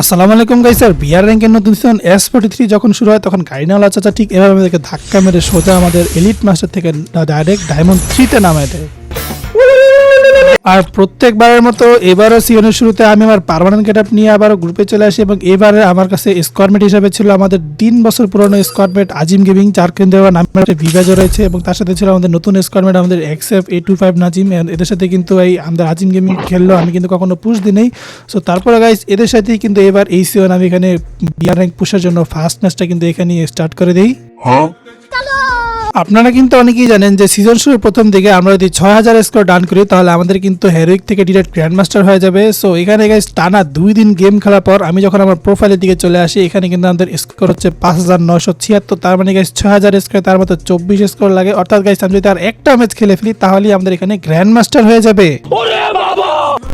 আসসালামু আলাইকুম গাই sir BR র্যাঙ্কের নতুন সিজন এস ফোর্টি থ্রি যখন শুরু হয়, তখন গাড়িনাওয়ালা চাচা ঠিক এভাবে আমাদেরকে ধাক্কা মেরে সোজা আমাদের এলিট মাস্টার থেকে ডাইরেক্ট ডায়মন্ড থ্রিতে নামায় দেয়। আর প্রত্যেকবারের মতো এবারও সিজনের শুরুতে আমি আমার পারমানেন্ট গেট আপ নিয়ে আবারও গ্রুপে চলে আসি এবং এবারে আমার কাছে স্কোয়ারমেট হিসাবে ছিল আমাদের তিন বছর পুরনো স্কোয়ারমেট আজিম গেমিং চার কেন্দ্রে নামের একটা বিভাজও রয়েছে এবং তার সাথে ছিল আমাদের নতুন স্কোয়ারমেট আমাদের XF A two five Nazim. এদের সাথে কিন্তু এই আমাদের আজিম গেমিং খেললো, আমি কিন্তু কখনো পুশ দিই নেই সো তারপরে গাইজ এদের সাথেই কিন্তু এবার এই সিজন আমি এখানে বিয়ার র্যাঙ্ক পুষের জন্য ফার্স্ট ম্যাচটা কিন্তু এখানে স্টার্ট করে দিই। আপনারা কিন্তু অনেকেই জানেন যে সিজন শুরুর প্রথম দিকে আমরা যদি ছয় হাজার স্কোর ডান করি, তাহলে আমাদের কিন্তু হেরোইক থেকে ডিরেক্ট গ্র্যান্ড মাস্টার হয়ে যাবে। সো এখানে গাইজ টানা দুই দিন গেম খেলার পর আমি যখন আমার প্রোফাইলের দিকে চলে আসি, এখানে কিন্তু আমাদের স্কোর হচ্ছে পাঁচ হাজার নশো ছিয়াত্তর, তার মানে গাইজ ছয় হাজার স্কোর তার মতো চব্বিশ স্কোর লাগে। অর্থাৎ গাইজ আমি যদি আর একটা ম্যাচ খেলে ফেলি, তাহলেই আমাদের এখানে গ্র্যান্ড মাস্টার হয়ে যাবে।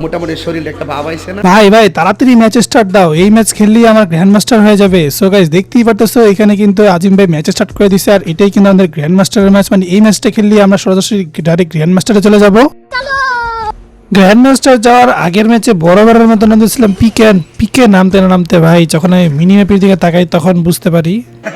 মোটামুটি শরীর একটা ভাব আইছে না? ভাই ভাই তাড়াতাড়ি ম্যাচ স্টার্ট দাও। এই ম্যাচ খেললেই আমার গ্র্যান্ড মাস্টার হয়ে যাবে। সো গাইস দেখতেই পারতেছো এখানে কিন্তু আজিম ভাই ম্যাচ স্টার্ট করে দিছে। আর এটাই কিন্তু আমাদের গ্র্যান্ড মাস্টারের ম্যাচ মানে এই ম্যাচটা খেললেই আমরা সরাসরি ডাইরেক্ট গ্র্যান্ড মাস্টারে চলে যাব। গ্র্যান্ড মাস্টার যাওয়ার আগের ম্যাচে বড় বরাবরের মতো নামতেছিলাম পিকে পিকে নামতে না নামতে ভাই যখন আমি মিনি ম্যাপের দিকে তাকাই তখন বুঝতে পারি।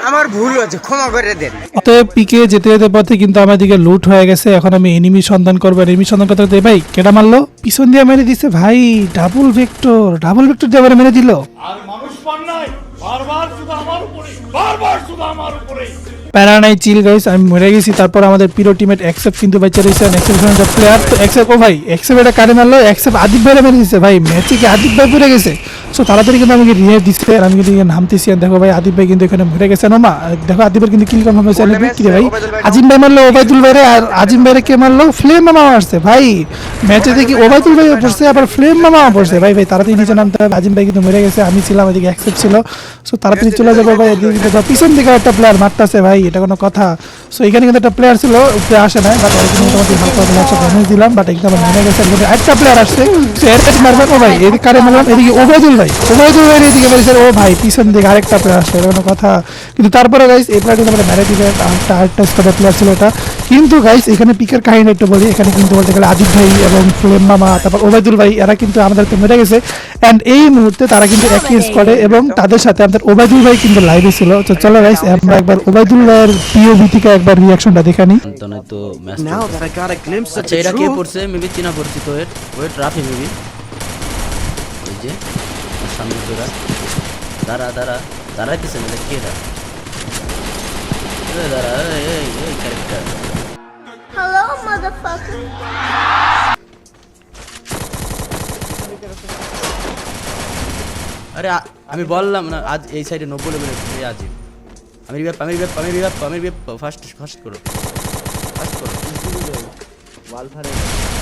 আমার ভুল হয়েছে ক্ষমা করে দেন। অতএব পিকে যেতে যেতে পথে কিন্তু আমার দিকে লুট হয়ে গেছে এখন আমি এনিমি সন্ধান করব এনিমি সন্ধান করতে করতে ভাই কেটা মারলো? পিছন দিয়ে মেরে দিছে ভাই ডাবল ভেক্টর ডাবল ভেক্টর দিয়ে আবার মেরে দিল। আর মানুষ পান নাই বারবার শুধু আমার উপরে বারবার শুধু আমার উপরে প্যারা নাই চিল গাইস, আমি মরে গেছি। তারপর আমাদের পিরো টিমের এক্সেপ্ট কিন্তু বেঁচে রয়েছে। এক্সেপ্ট প্লেয়ার তো এক্সেপ্ট ও ভাই এক্সেপ্ট এটা কারে মারলো? এক্সেপ্ট আদিব ভাইরা মেরে গেছে ভাই। ম্যাচে কি আদিব ভাই পড়ে গেছে। সো তাড়াতাড়ি কিন্তু আমাকে রিয়ে দিচ্ছে আর আমি কিন্তু নামতেছি। আর দেখো ভাই আদিব ভাই কিন্তু এখানে মরে গেছে। না মা দেখো আদিবের কিন্তু কিল কনফার্ম হয়েছে। আমি কি ভাই আজিম ভাই মারলো ওবায়দুল ভাইরে। আর আজিম ভাইরে কে মারলো? ফ্লেম মামা মারছে ভাই। ম্যাচে দেখি ওবায়দুল ভাই পড়ছে আবার ফ্লেম মামা পড়ছে। ভাই ভাই তাড়াতাড়ি নিচে নামতে হবে। আজিম ভাই কিন্তু মরে গেছে আমি ছিলাম এদিকে অ্যাকসেপ্ট ছিল। সো তাড়াতাড়ি চলে যাব ভাই। এদিকে দেখো পিছন দিকে একটা প্লেয়ার মারতেছে ভাই এটা কোনো কথা। সো এখানে কিন্তু একটা প্লেয়ার ছিল উপরে আসে না বাট ওই মোটামুটি হালকা হালকা একশো ড্যামেজ দিলাম বাট একদম নেমে গেছে। একটা প্লেয়ার আসছে সো এর কাছে মারবেন ও ভাই এদিকে কারে মারলাম? এদিকে ওবায়দুল ভাই। ভাই এদিকে ও ভাই পিছন দিকে আরেকটা প্লেয়ার আসছে কোনো কথা। কিন্তু তারপরে গাইস এই প্লেয়ার কিন্তু আমরা মেরে দিকে আরেকটা আরেকটা স্কোয়াডের প্লেয়ার ছিল এটা। কিন্তু গাইস এখানে পিকের কাহিনী একটু বলি। এখানে কিন্তু বলতে গেলে আজিদ ভাই এবং ফুলেম মামা তারপর ওবায়দুল ভাই এরা কিন্তু আমাদের তো মেরে গেছে। অ্যান্ড এই মুহূর্তে তারা কিন্তু একই স্কোয়াডে এবং তাদের সাথে আমাদের ওবায়দুল ভাই কিন্তু লাইভে ছিল। তো চলো গাইস আমরা একবার ওবায়দুল ভাইয়ের পিওভি থেকে একবার রিয়াকশনটা দেখা নিই। তো ম্যাচ আচ্ছা কে পড়ছে? মেবি চিনা পড়ছি তো এর ওয়েট রাফি মেবি এই যে। সামনে তোরা দাঁড়া দাঁড়া দাঁড়াইতেছে না কে দাঁড়া এই এই ক্যারেক্টার. আরে আমি বললাম না আজ এই সাইডে নব্বই লেভেল আজিব আমি রিভাইভ আমি রিভাইভ আমি রিভাইভ আমি রিভাইভ ফার্স্ট ফার্স্ট করো। ফার্স্ট করো। Thanks.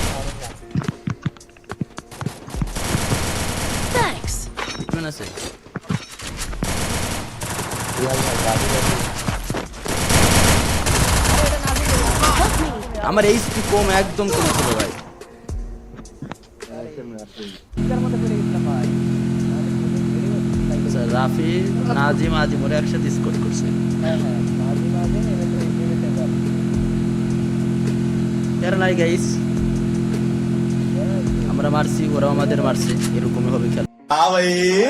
আছে। আমার এই কম একদম ছিল ভাই। আচ্ছা, রাফি নাজিম আজিম ওরা একসাথে স্কোর করছে। নাই গাইস আমরা মারছি ওরাও আমাদের মারছে এরকমই হবে খেলা। हाँ भाई।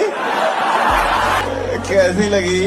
कैसी लगी?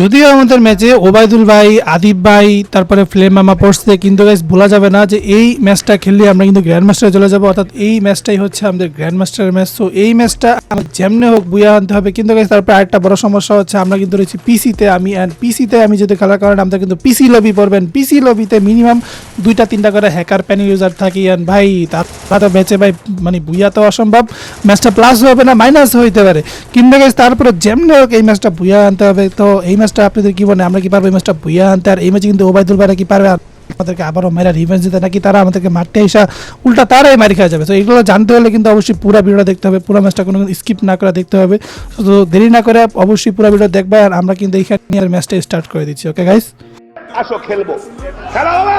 যদিও আমাদের ম্যাচে ওবায়দুল ভাই, আদিব ভাই, তারপরে ফ্লেম মামা পড়ছে কিন্তু গাইস বলা যাবে না যে এই ম্যাচটা খেললে আমরা কিন্তু গ্র্যান্ড মাস্টারে চলে যাব, অর্থাৎ এই ম্যাচটাই হচ্ছে আমাদের গ্র্যান্ড মাস্টারের ম্যাচ তো এই ম্যাচটা যেমনে হোক বুয়া আনতে হবে। কিন্তু গাইস তারপরে আরেকটা বড় সমস্যা হচ্ছে, আমরা কিন্তু রয়েছি পিসিতে আমি অ্যান্ড পিসিতে আমি যদি খেলার কারণে আমাদের কিন্তু পিসি লবি পড়বেন পিসি লবিতে মিনিমাম দুইটা, তিনটা করে হ্যাকার প্যানেল ইউজার থাকি। অ্যান্ড ভাই, তার তো ম্যাচে ভাই মানে বুয়া তো অসম্ভব। ম্যাচটা প্লাস হবে না মাইনাস হইতে পারে। কিন্তু গাইস তারপরে যেমনে হোক এই ম্যাচটা বুয়া আনতে হবে। তো এই ম্যাচটা আপনাদের কি বলে আমরা কি পারব এই ম্যাচটা বুয়া আনতে? আর এই ম্যাচে কিন্তু ওবায়দুল ভাইরা কি পারবে? আর আমাদেরকে আবারও মেরা রিভেঞ্জ দিতে নাকি তারা আমাদেরকে মারতে এসা উল্টা তারাই মারি খাওয়া যাবে। তো এগুলো জানতে হলে কিন্তু অবশ্যই পুরো ভিডিওটা দেখতে হবে। পুরো ম্যাচটা কোনো স্কিপ না করে দেখতে হবে। তো দেরি না করে অবশ্যই পুরো ভিডিও দেখবে আর আমরা কিন্তু এইখানে আর ম্যাচটা স্টার্ট করে দিচ্ছি। ওকে গাইস আসো খেলব। খেলা হবে!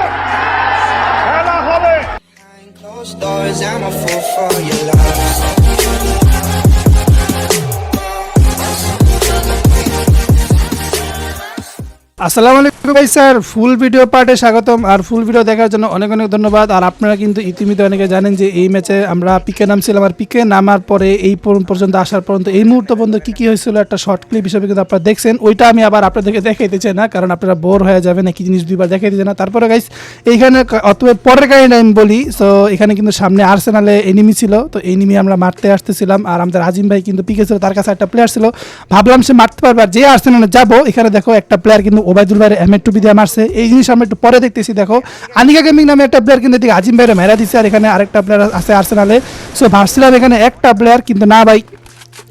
খেলা হবে! আসসালামু আলাইকুম ভাই স্যার, ফুল ভিডিও পার্টে স্বাগতম। আর ফুল ভিডিও দেখার জন্য অনেক অনেক ধন্যবাদ। আর আপনারা কিন্তু ইতিমধ্যে অনেকে জানেন যে এই ম্যাচে আমরা পিকে নামছিলাম। আর পিকে নামার পরে এই পর্যন্ত, আসার পর্যন্ত এই মুহূর্ত পর্যন্ত কী কী হয়েছিল একটা শর্ট ক্লিপ হিসেবে কিন্তু আপনারা দেখছেন। ওইটা আমি আবার আপনাদেরকে দেখাইতে চাই না, কারণ আপনারা বোর হয়ে যাবেন, একই জিনিস দুইবার দেখাইতে চাই না। তারপরে গাইস এইখানে অতএব পরের কাহিনী আমি বলি। সো এখানে কিন্তু সামনে আর্সেনালে এনিমি ছিল। তো এনিমি আমরা মারতে আসতেছিলাম। আর আমাদের আজিম ভাই কিন্তু পিকে ছিল, তার কাছে একটা প্লেয়ার ছিল। ভাবলাম সে মারতে পারবে। আর যে আর্সেনালে যাব, এখানে দেখো একটা প্লেয়ার কিন্তু ওবায়দুল ভাইয়ের এম টুপি দিয়ে মারছে। এই জিনিস আমরা একটু পরে দেখতেছি, দেখো। আনিকা গেমিং নামে একটা প্লেয়ার কিন্তু এদিকে আজিম ভাইয়ের মেরা দিচ্ছে আর এখানে আরেকটা প্লেয়ার আছে আর্সেনালে। সো ভাবছিলাম এখানে একটা প্লেয়ার কিন্তু না ভাই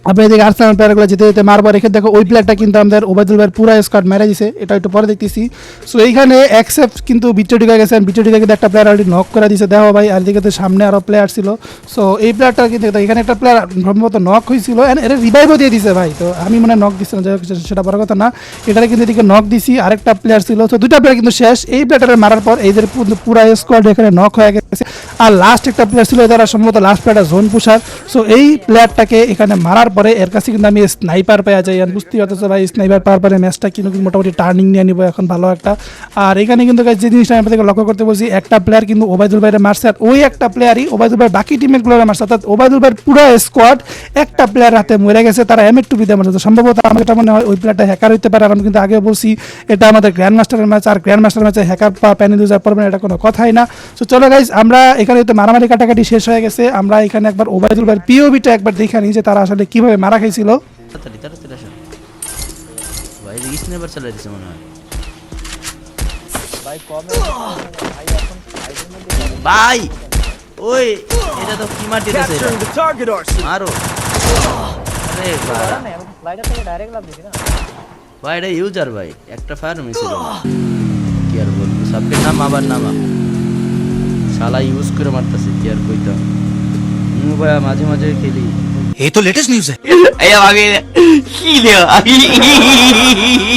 আপনি এদিকে আর্সেনাল প্লেয়ারগুলো যেতে যেতে মারবো রেখে দেখো, ওই প্লেয়ারটা কিন্তু আমাদের ওবায়দুল ভাইয়ের পুরো স্কোয়াড মেরে দিছে। এটা একটু পরে দেখতেছি। সো এইখানে অ্যাকসেপ্ট কিন্তু বিচে ঢুকে গেছে বিচে ঢুকে কিন্তু একটা প্লেয়ার অলরেডি নক করে দিছে। দেখো ভাই, আর এদিকে তো সামনে আরও প্লেয়ার ছিল। সো এই প্লেয়ারটা কিন্তু এখানে একটা প্লেয়ার সম্ভবত নক হয়েছিল and এর রিভাইভও দিয়ে দিছে ভাই। তো আমি মনে নক দিচ্ছি না সেটা বড় কথা না। এটারে কিন্তু এদিকে নক দিছি, আরেকটা প্লেয়ার ছিল। তো দুটা প্লেয়ার কিন্তু শেষ। এই প্লেয়ারটা মারার পর এইদের পু- পুরা স্কোয়াড এখানে নক হয়ে গেছে। আর লাস্ট একটা প্লেয়ার ছিল যারা সম্ভবত লাস্ট প্লেয়ারটা জোন পুষার সো এই প্লেয়ারটাকে এখানে মারার পরে এর কাছে কিন্তু আমি স্নাইপার পাওয়া যাই আর বুঝতেই পারতেছো ভাই স্নাইপার পাওয়ার পরে ম্যাচটা কিন্তু মোটামুটি টার্নিং নিয়ে নিবো এখন ভালো একটা। আর এখানে কিন্তু যে জিনিসটা আমি আপনাদেরকে লক্ষ্য করতে বলছি, একটা প্লেয়ার কিন্তু ওবায়দুল ভাইয়ের মারছে। আর ওই একটা প্লেয়ারই ওবায়দুল ভাই বাকি টিমেরগুলো মারছে। অর্থাৎ ওবায়দুল ভাইয়ের পুরো স্কোয়াড একটা প্লেয়ার হাতে মরে গেছে। তারা এম এর টুপি দিয়ে মারছে সম্ভবত আমার এটা মনে হয়, ওই প্লেয়ারটা হ্যাকার হইতে পারে। আমি কিন্তু আগে বলছি, এটা আমাদের গ্র্যান্ড মাস্টারের ম্যাচ আর গ্র্যান্ড মাস্টার ম্যাচে হ্যাকার বা প্যানেল ইউজার পড়বে না এটা কোনো কথাই না। তো চলো গাইজ আমরা এখানে তো মারামারি কাটাকাটি শেষ হয়ে গেছে। আমরা এখানে একবার ওবায়দুল ভাইয়ের পিওবিটা একবার দেখে নিই যে তারা আসলে কীভাবে মারা খাইছিল? তাড়াতাড়ি তাড়াতাড়ি আসো। ভাই চালাই দিছে মনে হয়। ভাই ওই এটা তো কি মার দিতেছে এটা? মারো। আরে। ভাই। এটা ইউজার ভাই একটা ফায়ার মিছিল কি আর বলব সাবকে নাম আবার নামা। শালা ইউজ করে মারতেছে কি আর কইতাম। ভাই মাঝে মাঝে খেলি।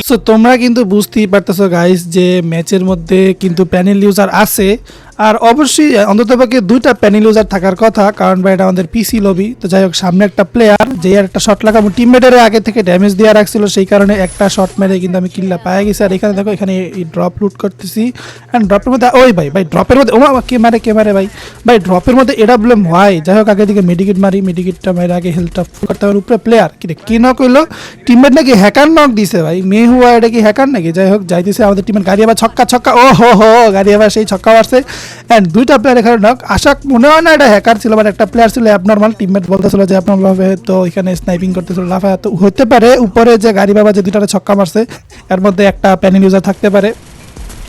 সো তোমরা কিন্তু বুঝতেই পারতেছো গাইস যে ম্যাচের মধ্যে কিন্তু প্যানেল ইউজার আছে। আর অবশ্যই অন্ততপক্ষে দুইটা প্যানেল ইউজার থাকার কথা, কারণ ভাই এটা আমাদের পিসি লবি তো যাই হোক, সামনে একটা প্লেয়ার যে আর একটা শট লাগাবো। টিমমেটের আগে থেকে ড্যামেজ দেওয়া রাখছিল, সেই কারণে একটা শট মেরে কিন্তু আমি কিল্লা পায়ে গেছি। আর এখানে দেখো, এখানে এই ড্রপ লুট করতেছি। অ্যান্ড ড্রপের মধ্যে, ওই ভাই ভাই ড্রপের মধ্যে ও কে মারে কে মারে ভাই? ভাই ড্রপের মধ্যে এটা প্রবলেম হয় যাই হোক, আগে দিকে মেডিকেট মারি মেডিকেটটা মেরে আগে হেলথটা ফুল করতে হবে। উপরে প্লেয়ার কি রে, কি নক হইল টিমমেট নাকি হ্যাকার নক দিছে ভাই? মেয়ে হুয়া এটা কি হ্যাকার নাকি? যাই হোক, যাইতেছে আমাদের টিমের গাড়ি আবার ছক্কা ছক্কা ও হো হো গাড়ি আবার সেই ছক্কা মারছে অ্যান্ড দুইটা প্লেয়ার এখানে নক আশা মনে হয় না এটা হ্যাকার ছিল বাট একটা প্লেয়ার ছিল অ্যাবনর্মাল টিমমেট বলতেছিল যে আপনার হবে তো এখানে স্নাইপিং করতেছিল। লাফায় তো হতে পারে, উপরে যে গাড়ি বাবা যে দুইটা ছক্কা মারছে, এর মধ্যে একটা প্যানেল ইউজার থাকতে পারে।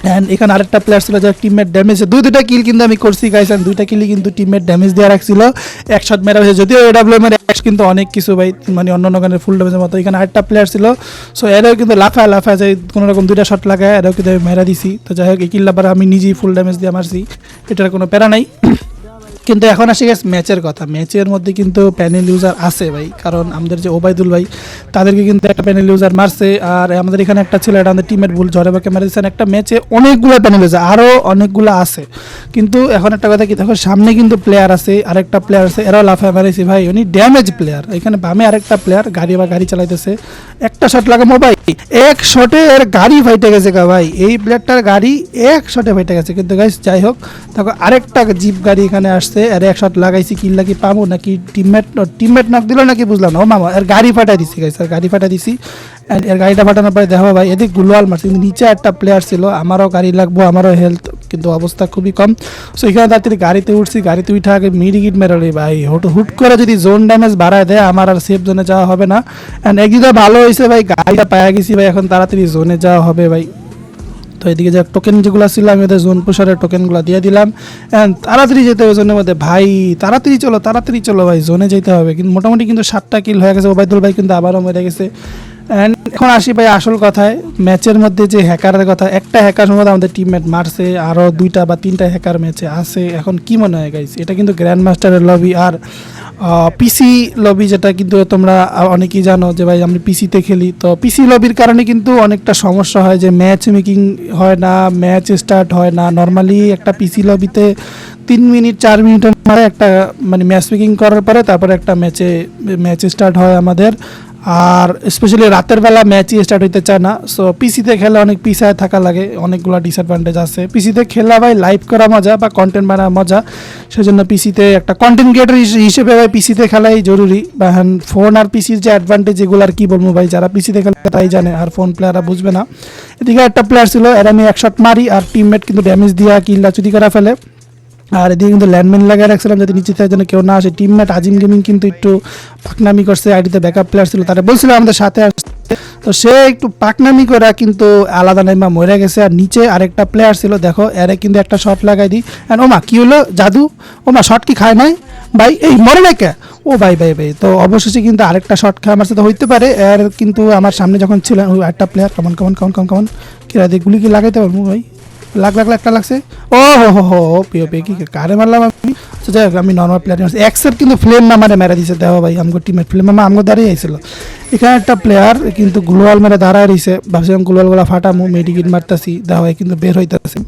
অ্যান্ড এখানে আরেকটা প্লেয়ার ছিল যার টিমমেট ড্যামেজ দুই দুইটা কিল কিন্তু আমি করছি গাইস অ্যান্ড দুইটা কিলই কিন্তু টিমমেট ড্যামেজ দেওয়া রাখছিল। এক শট মেরা হয়েছে। যদিও এ ডাব্লিউ এমের এক কিন্তু অনেক কিছু, ভাই মানে অন্য অন্য গানের ফুল ড্যামেজের মতো। এখানে আরেকটা প্লেয়ার ছিল। সো এরাও কিন্তু লাফায় লাফায় যায় কোনো রকম দুইটা শট লাগায়, এরাও কিন্তু আমি মেরা দিছি। তো যাই হোক, এই কিল্লা আমি নিজেই ফুল ড্যামেজ দিয়ে মারছি। এটার কোনো প্যারা নাই। কিন্তু এখন আসে গেছে ম্যাচের কথা। ম্যাচের মধ্যে কিন্তু প্যানেল ইউজার আছে ভাই। কারণ আমাদের যে ওবায়দুল ভাই, তাদেরকে কিন্তু একটা প্যানেল ইউজার মারছে। আর আমাদের এখানে একটা ছিল, এটা আমাদের টিমের ভুল ঝরে বাকে মারিয়েছেন একটা ম্যাচে অনেকগুলো প্যানেল ইউজার আরও অনেকগুলো আছে। কিন্তু এখন একটা কথা কি, দেখো, সামনে কিন্তু প্লেয়ার আছে, আরেকটা প্লেয়ার আছে, এরাও লাফায় মারিয়েছে ভাই। উনি ড্যামেজ প্লেয়ার এখানে বামে আরেকটা প্লেয়ার গাড়ি বা গাড়ি চালাইতেছে। একটা শট লাগামো ভাই এক শটে এর গাড়ি ফাইটে গেছে গা ভাই। এই প্লেয়ারটার গাড়ি এক শটে ফাইটে গেছে। কিন্তু গাইস যাই হোক, দেখো, আরেকটা জিপ গাড়ি এখানে আসছে। এর এক শট লাগাইছি কিল্লা লাগি পাবো নাকি টিমমেট টিমমেট নক দিল নাকি বুঝলাম না। ও মামা এর গাড়ি ফাটাই দিছি এর গাড়ি ফাটাই দিছি। And এর গাড়িটা ফাটানোর পরে দেখো ভাই, এদিক গুলোয়াল মারছে, কিন্তু নিচে একটা প্লেয়ার ছিল, আমারও গাড়ি লাগবো, আমারও হেলথ কিন্তু অবস্থা খুবই কম। সো এখানে তাড়াতাড়ি গাড়িতে উঠছি, গাড়িতে উঠে আগে মিডিগিট মেরোলি ভাই। হুট হুট করে যদি জোন ড্যামেজ বাড়ায় দেয়, আমার আর সেফ জোনে যাওয়া হবে না। অ্যান্ড একদিকে ভালো হয়েছে ভাই, গাড়িটা পায়া গেছি ভাই, এখন তাড়াতাড়ি জোনে যাওয়া হবে ভাই। এদিকে যে টোকেন যেগুলো ছিল, আমি ওদের জোন পুষারের টোকেনগুলো দিয়ে দিলাম। অ্যান্ড তাড়াতাড়ি যেতে হবে জোনের মধ্যে। ভাই, তাড়াতাড়ি চলো তাড়াতাড়ি চলো ভাই জোনে যেতে হবে। কিন্তু মোটামুটি কিন্তু সাতটা কিল হয়ে গেছে। ওবায়দুল ভাই কিন্তু আবারও মরে গেছে। অ্যান্ড এখন আসি ভাই আসল কথায়। ম্যাচের মধ্যে যে হ্যাকারের কথা, একটা হ্যাকার সম্ভবত আমাদের টিমমেট মারছে। আরও দুইটা বা তিনটা হ্যাকার ম্যাচে আছে। এখন কি মনে হয় গাইস এটা কিন্তু গ্র্যান্ড মাস্টারের লবি আর পিসি লবি যেটা কিন্তু তোমরা অনেকেই জানো যে ভাই আমি পিসিতে খেলি। তো পিসি লবির কারণে কিন্তু অনেকটা সমস্যা হয় যে ম্যাচ মেকিং হয় না ম্যাচ স্টার্ট হয় না। নর্মালি একটা পিসি লবিতে তিন মিনিট চার মিনিটের পরে একটা মানে ম্যাচ মেকিং করার পরে তারপরে একটা ম্যাচে ম্যাচ স্টার্ট হয় আমাদের। আর স্পেশালি রাতের বেলা ম্যাচই স্টার্ট হইতে চায় না। সো পিসিতে খেলে অনেক পিসায় থাকা লাগে, অনেকগুলো ডিসঅ্যাডভান্টেজ আছে। পিসিতে খেলা ভাই লাইভ করা মজা বা কন্টেন্ট বানানো মজা, সেজন্য পিসিতে একটা কন্টেন্ট ক্রিয়েটর হিসেবে ভাই পিসিতে খেলাই জরুরি। বা হ্যাঁ ফোন আর পিসির যে অ্যাডভান্টেজ এগুলো আর কি বলব ভাই, যারা পিসিতে খেলে তাই জানে, আর ফোন প্লেয়াররা বুঝবে না। এদিকে একটা প্লেয়ার ছিল এর আমি এক শট মারি, আর টিমমেট কিন্তু ড্যামেজ দিয়া কিল্লা চুরি করা ফেলে। আর এদিকে কিন্তু ল্যান্ডম্যান লাগিয়ে রাখছিলাম যাতে নিচে যেন কেউ না আসে। টিমমেট আজিম গেমিং কিন্তু একটু পাকনামি করছে, আইডিতে ব্যাকআপ প্লেয়ার ছিল, তারা বলছিল আমাদের সাথে আসতে। তো সে একটু পাকনামি করে কিন্তু আলাদা নাইমা মরে গেছে, আর নিচে আরেকটা প্লেয়ার ছিল, দেখো, এরে কিন্তু একটা শট লাগাই দিই। অ্যান্ড ওমা, কি হলো? জাদু? ওমা শট কি খায় নাই? ভাই, এই মরে নাই কে? ও ভাই ভাই ভাই, তো অবশেষে কিন্তু আরেকটা শট খায় আমার সাথে হইতে পারে, এর কিন্তু আমার সামনে যখন ছিল একটা প্লেয়ার কেমন কেমন কেমন কেমন কেমন কিরা দিয়ে গুলি কি লাগাইতে পারব ভাই? লাখ লাখ একটা লাগছে। ও হো হো হো পিও পে, কি কারে মারলাম আমি? আচ্ছা যাই আমি নর্মাল প্লেয়ার এক্সের কিন্তু ফ্লেম না মারে দিছে দেওয়া ভাই, আমগো টিমের ফ্লেম মামা আমগো দাঁড়িয়ে আইছিল এখানে একটা প্লেয়ার কিন্তু গ্লোয়াল মেরে দাঁড়ায় রয়েছে ভাবছিলাম গ্লোয়ালগুলা ফাটামু মেডিকিট মারতাছি দেওয়া ভাই, কিন্তু বের হইতাছে।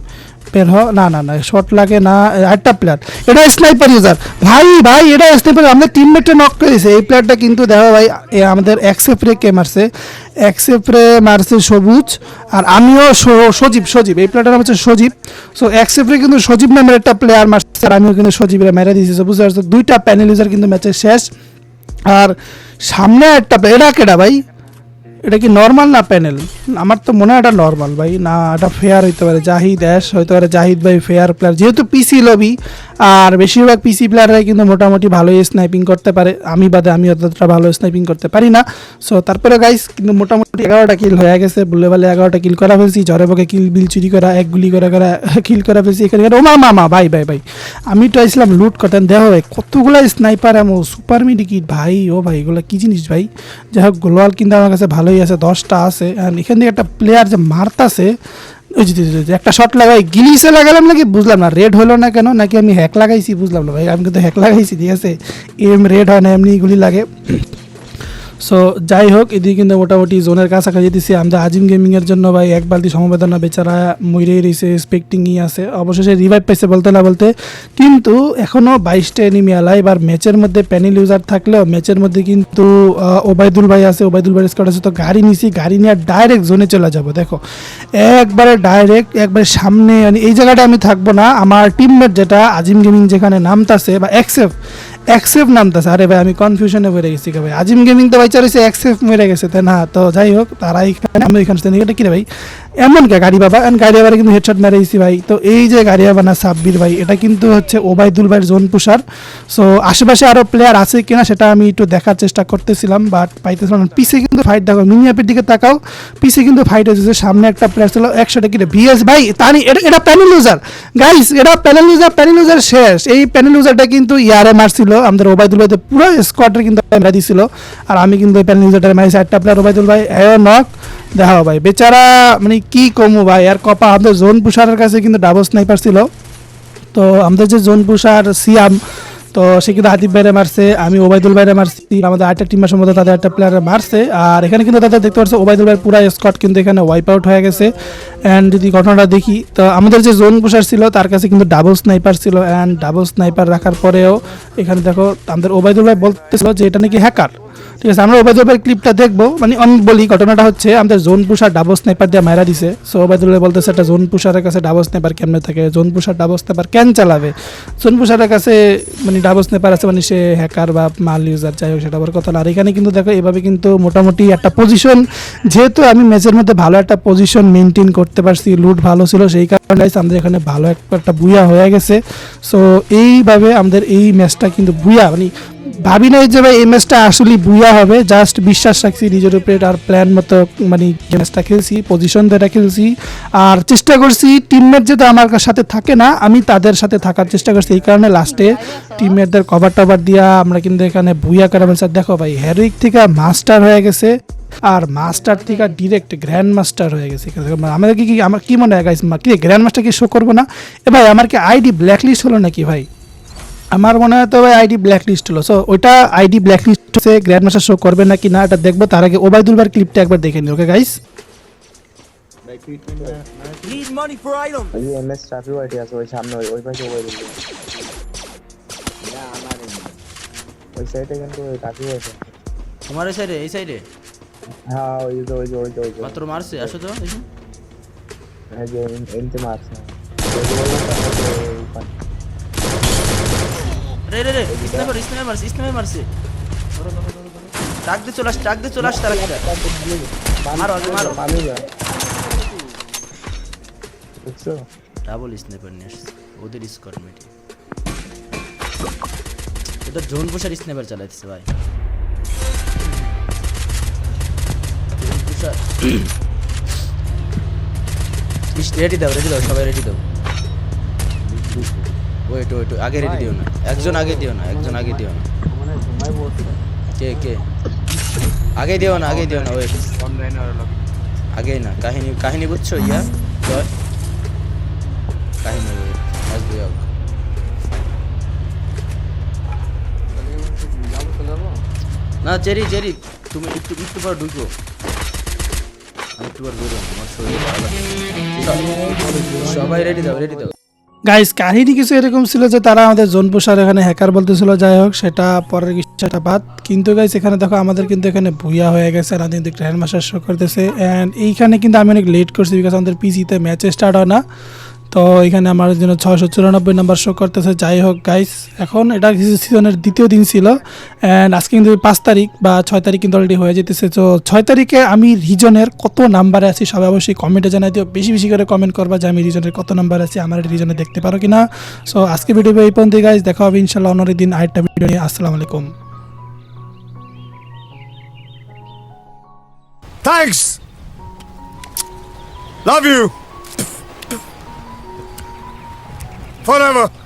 বের না না না শট লাগে না একটা প্লেয়ার এটা স্নাইপার ইউজার ভাই ভাই, এটা স্নাইপার আমাদের টিমমেটে নক করেছে এই প্লেয়ারটা কিন্তু দেখো ভাই আমাদের এক্সেপ্রে কে মারছে। এক্সেপ্রে মারছে সবুজ, আর আমিও স- সজীব সজীব। এই প্লেয়ারটার নাম হচ্ছে সজীব। সো এক্সেপ্রে কিন্তু সজীব নামের একটা প্লেয়ার মারছে, আর আমিও কিন্তু সজীবের মেরে দিয়েছি সবুজ আর দুইটা প্যানেল ইউজার কিন্তু ম্যাচের শেষ। আর সামনে একটা এটা কেডা ভাই? এটা কি নর্মাল না প্যানেল আমার তো মনে হয় এটা নর্মাল ভাই। না এটা ফেয়ার হইতে পারে। জাহিদ অ্যাশ হইতে পারে। জাহিদ ভাই ফেয়ার প্লেয়ার যেহেতু পিসি লবি আর বেশিরভাগ পিসি প্লেয়াররাই কিন্তু মোটামুটি ভালোই স্নাইপিং করতে পারে। আমি বাদে আমি অতটা ভালো স্নাইপিং করতে পারি না। সো তারপরে গাইস কিন্তু মোটামুটি এগারোটা কিল হয়ে গেছে। বলে বলে এগারোটা কিল করা ফেলছি। ঝরে বকে কিল বিল চুরি করা এক গুলি করে করা কিল করা ফেলছি। এখানে এখানে, ও মা মা মা ভাই ভাই ভাই। আমি তো আসলাম লুট করতেন দেহ ভাই কতগুলো স্নাইপার এমন সুপার মিডিকিট ভাই ও ভাই এগুলো কি জিনিস ভাই? যাই হোক গোলওয়াল কিন্তু আমার কাছে ভালোই আছে, দশটা আছে আর এখান থেকে একটা প্লেয়ার যে মারতাছে, ওই যে একটা শট লাগাই, গিলিসে লাগালাম নাকি? বুঝলাম না রেড হলো না কেন? নাকি আমি হ্যাক লাগাইছি? বুঝলাম না ভাই, আমি কিন্তু হ্যাক লাগাইছি, ঠিক আছে? এম রেড হয় না, এমনি গুলি লাগে। সো যাই হোক এদিকে কিন্তু মোটামুটি জোনের কাছাকাছি দিছি। আমরা আজিম গেমিংয়ের জন্য ভাই এক বালতি সমবেদনা বেচারা মইরেই রয়েছে স্পেক্টিংই আছে। অবশেষে রিভাইভ পাইছে বলতে না বলতে। কিন্তু এখনও বাইশটা এনিমি আলাই এবার ম্যাচের মধ্যে প্যানেল ইউজার থাকলেও ম্যাচের মধ্যে কিন্তু ওবায়দুল ভাই আছে। ওবায়দুল ভাই স্কোয়াড আছে। তো গাড়ি নিছি, গাড়ি নিয়ে ডাইরেক্ট জোনে চলে যাব। দেখো, একবারে ডাইরেক্ট একবারে সামনে মানে এই জায়গাটা আমি থাকব না। আমার টিমমেট যেটা, আজিম গেমিং যেখানে নামতাছে, বা এক্সেফ এক্সেফ নামতেছে। আরে ভাই, আমি কনফিউশনে পড়ে গেছি ভাই। আজিম গেমিং তো ভাই চাইছে এক্সেফ মরে গেছে। তাই না, তো যাই হোক তারা এখানে আমি এখানে এটা কি রে ভাই? এমন কে গাড়ি বাবা? এন্ড গাড়ি বাবা কিন্তু হেডশট মেরে দিছি ভাই। তো এই যে গাড়ি বাবা না সাব্বির ভাই, এটা কিন্তু হচ্ছে ওবায়দুল ভাইয়ের জোন পুষার সো আশেপাশে আরও প্লেয়ার আছে কিনা সেটা আমি একটু দেখার চেষ্টা করতেছিলাম বাট পাইতেছিলাম। পিছে কিন্তু ফাইট দেখো মিনি অ্যাপের দিকে তাকাও। পিছে কিন্তু ফাইট হয়েছে সামনে একটা প্লেয়ার ছিল একশোটা কিরে ভিএস ভাই, তানি, এটা এটা প্যানেল ইউজার গাইস এটা প্যানেল ইউজার প্যানেল ইউজার শেষ। এই প্যানেল ইউজারটা কিন্তু ইয়ারে মারছিল। আমাদের ওবায়দুল ভাইতে পুরো স্কোয়াডের কিন্তু মেরা দিছিল। আর আমি কিন্তু এই প্যানেল ইউজারটা মারিছি একটা প্লেয়ার ওবায়দুল ভাই এ নক দেখো ভাই। বেচারা মানে কি কমু ভাই, আর কপা, আমাদের জোন পুষারের কাছে কিন্তু ডাবল স্নাইপার ছিল। তো আমাদের যে জোন পুষার সিয়াম, তো সে কিন্তু হাতিব বাইরে মারছে, আমি ওবায়দুল বাইরে মারছি, আমাদের আরেকটা টিমের সম্ভবত তাদের একটা প্লেয়ারে মারছে। আর এখানে কিন্তু তাদের দেখতে পাচ্ছে, ওবায়দুল ভাই পুরা স্কট কিন্তু এখানে ওয়াইপ আউট হয়ে গেছে। অ্যান্ড যদি ঘটনাটা দেখি, তো আমাদের যে জোন পুষার ছিল, তার কাছে কিন্তু ডাবল স্নাইপার ছিল। অ্যান্ড ডাবল স্নাইপার রাখার পরেও এখানে দেখো, আমাদের ওবায়দুল ভাই বলতেছিল যে এটা নাকি হ্যাকার ঠিক আছে, আমরা ওবায়দুল ভাইয়ের ক্লিপটা দেখব। মানে আমি বলি, ঘটনাটা হচ্ছে, আমাদের জোন পুষার ডাবল স্নাইপার দিয়ে মারা দিছে। সো ওবায়দুল ভাই বলতেছে একটা জোন পুষারের কাছে ডাবল স্নাইপার কেমনে থাকে? জোন পুষার ডাবল স্নাইপার কেন চালাবে? জোন পুষারের কাছে মানে ডাবল স্নাইপার আছে মানে সে হ্যাকার বা মাল ইউজার যাই হোক, সেটা আবার কথা না। আর এখানে কিন্তু দেখো, এভাবে কিন্তু মোটামুটি একটা পজিশন যেহেতু আমি ম্যাচের মধ্যে ভালো একটা পজিশন মেনটেন করতে পারছি লুট ভালো ছিল, সেই কারণে আমাদের এখানে ভালো একটা বুয়া হয়ে গেছে। সো এইভাবে আমাদের এই ম্যাচটা কিন্তু বুয়া মানে ভাবি নাই যে ভাই এই ম্যাচটা আসলে বুয়া হবে জাস্ট বিশ্বাস রাখছি নিজের উপরে আর প্ল্যান মতো মানে ম্যাচটা খেলছি পজিশন যেটা খেলছি, আর চেষ্টা করছি টিমমেট যেহেতু আমার সাথে থাকে না, আমি তাদের সাথে থাকার চেষ্টা করছি, এই কারণে লাস্টে টিমমেটদের কভার টভার দিয়া আমরা কিন্তু এখানে বুয়া করা ফেলছি দেখো ভাই হ্যারিক থেকে মাস্টার হয়ে গেছে, আর মাস্টার থেকে ডিরেক্ট গ্র্যান্ড মাস্টার হয়ে গেছে আমাদের কি কি আমার কি মনে হয় গাইস কি গ্র্যান্ড মাস্টার কি শো করব না? এ ভাই, আমার কি আইডি ব্ল্যাকলিস্ট হলো নাকি ভাই? আমার মনে হয় তো ভাই আইডি ব্ল্যাক লিস্ট হলো। সো ওইটা আইডি ব্ল্যাক লিস্ট হচ্ছে গ্র্যান্ড মাস্টার শো করবে নাকি না এটা দেখব। তার আগে ওবায়দুল ভাইয়ের ক্লিপটা একবার দেখে নিই ওকে গাইস ওই ওই সামনে ওই তোমার সাইডে এই সাইডে হ্যাঁ ওই যে ওই যে ওই যে ওই যে মাত্র মারছে আসো তো এই যে এনতে মারছে রে রে রে স্নাইপার স্নাইপার মারছে স্নাইপার মারছে টাক দিয়ে চলে আস টাক দিয়ে চলে আস তার একটা মারো আগে মারো। ডাবল স্নাইপার নিয়ে আসছে। ওদের স্কোয়াড মেটে ওদের জোন পোষার স্নাইপার চালাইতেছে ভাই। জোন পোষার রেডি দাও রেডি দাও সবাই রেডি দাও। ওয়েট ওয়েট আগে রেডি দিও না। একজন আগে দিও না একজন আগে দিও না। কে কে? আগে দিও না আগে দিও না ওয়েট। আগে না কাহিনী কাহিনী বুঝছ ইয়া? কাহিনী ওয়েট আসবে না চেরি চেরি তুমি একটু একটু পর ঢুকো। একটু পর বেরো আমার শরীর সবাই রেডি দাও রেডি দাও। গাইস কাহিনী কিছু এরকম ছিল যে তারা আমাদের জোন পোষার এখানে হ্যাকার বলতেছিল, যাই হোক, সেটা পরের কিছুটা বাদ। কিন্তু গাইস এখানে দেখো, আমাদের কিন্তু এখানে ভুইয়া হয়ে গেছে আর কিন্তু ট্রেন হ্যান্ডমাস্টার শো করতেছে। অ্যান্ড এইখানে কিন্তু আমি অনেক লেট করছি বিকজ আমাদের পিসিতে ম্যাচে স্টার্ট হয় না। তো এখানে আমার জন্য ছয়শো চুরানব্বই নাম্বার শো করতেছে। যাই হোক গাইস এখন এটা সিজনের দ্বিতীয় দিন ছিল অ্যান্ড আজকে কিন্তু পাঁচ তারিখ বা ছয় তারিখ কিন্তু অলরেডি হয়ে যেতেছে। তো ছয় তারিখে আমি রিজনের কত নাম্বারে আছি সবাই অবশ্যই কমেন্টে জানাই দিও। বেশি বেশি করে কমেন্ট করবা যে আমি রিজনের কত নাম্বার আছি, আমার রিজনে দেখতে পারো কিনা। সো আজকে ভিডিও এই পর্যন্ত গাইস দেখা হবে ইনশাল্লাহ অন্য দিন আরেকটা ভিডিও নিয়ে। আসসালামু আলাইকুম। Thanks. Love you. Forever.